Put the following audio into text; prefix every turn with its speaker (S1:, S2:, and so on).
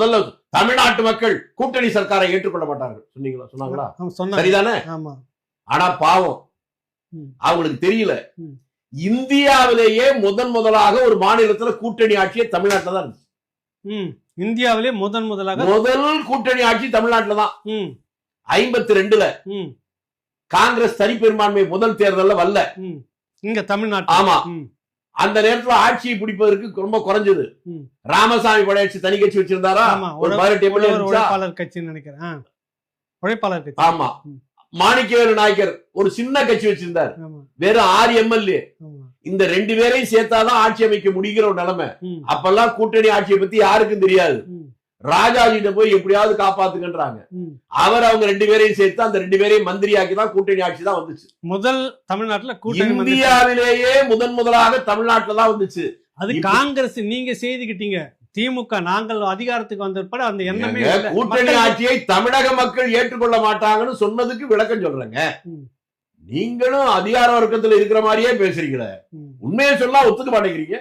S1: முதல்ல தமிழ்நாட்டு மக்கள் கூட்டணி சர்க்காரை ஏற்றுக்கொள்ள மாட்டார்கள். சொன்னீங்களா? சொன்னாங்களா? சரிதானே? ஆனா பாவம். அவங்களுக்கு தெரியல. இந்தியாவிலேயே முதன் முதலாக ஒரு மாநிலத்துல கூட்டணி ஆட்சியே தமிழ்நாட்டுல தான் இருந்துச்சு.
S2: இந்தியாவிலே முதன் முதலாக
S1: முதல் கூட்டணி ஆட்சி தமிழ்நாட்டுல தான். ஐம்பத்தி ரெண்டுல காங்கிரஸ் தனிப்பெரும்பான்மை முதல் தேர்தல்ல வரல.
S2: இங்க தமிழ்நாட்டு
S1: ஆமா. அந்த நேரத்துல ஆட்சியை பிடிப்பதற்கு ரொம்ப குறைஞ்சது. ராமசாமி படையாட்சி தனி கட்சி வச்சிருந்தாரா? ஒரு பதினெட்டு எம்எல்ஏ
S2: உழைப்பாளர் கட்சின்னு நினைக்கிறேன். ஆ. உழைப்பாளர் கட்சி.
S1: ஆமா. மாணிக்கவேலு நாயக்கர் ஒரு சின்ன கட்சி வச்சிருந்தார். வெறும் ஆறு எம்எல்ஏ. இந்த ரெண்டு பேரையும் சேர்த்தாதான் ஆட்சி அமைக்க முடிகிற ஒரு நிலைமை. அப்பெல்லாம் கூட்டணி ஆட்சியை பத்தி யாருக்கும் தெரியாது. ராஜாஜிட்ட போய் எப்படியாவது காப்பாத்துங்கன்றாங்க அவர் அவங்க ரெண்டு பேரையும் சேர்த்து அந்த ரெண்டு பேரையும் மந்திரியாக்கி தான் கூட்டணி ஆட்சி தான் வந்துச்சு
S2: முதல் தமிழ்நாட்டுல கூட்டணி.
S1: இந்தியாவிலேயே முதன் முதலாக தமிழ்நாட்டுல தான் வந்துச்சு
S2: அது காங்கிரஸ் நீங்க செய்துக்கிட்டீங்க திமுக நாங்கள் அதிகாரத்துக்கு வந்த பிற்பாடு அந்த எண்ணமே.
S1: கூட்டணி ஆட்சியை தமிழக மக்கள் ஏற்றுக்கொள்ள மாட்டாங்கன்னு சொன்னதுக்கு விளக்கம் சொல்றேங்க. நீங்களும் அதிகார வர்க்கத்துல இருக்கிற மாதிரியே பேசுறீங்களே. உண்மையை சொன்னா ஒத்துக்க மாட்டேங்கிறீங்க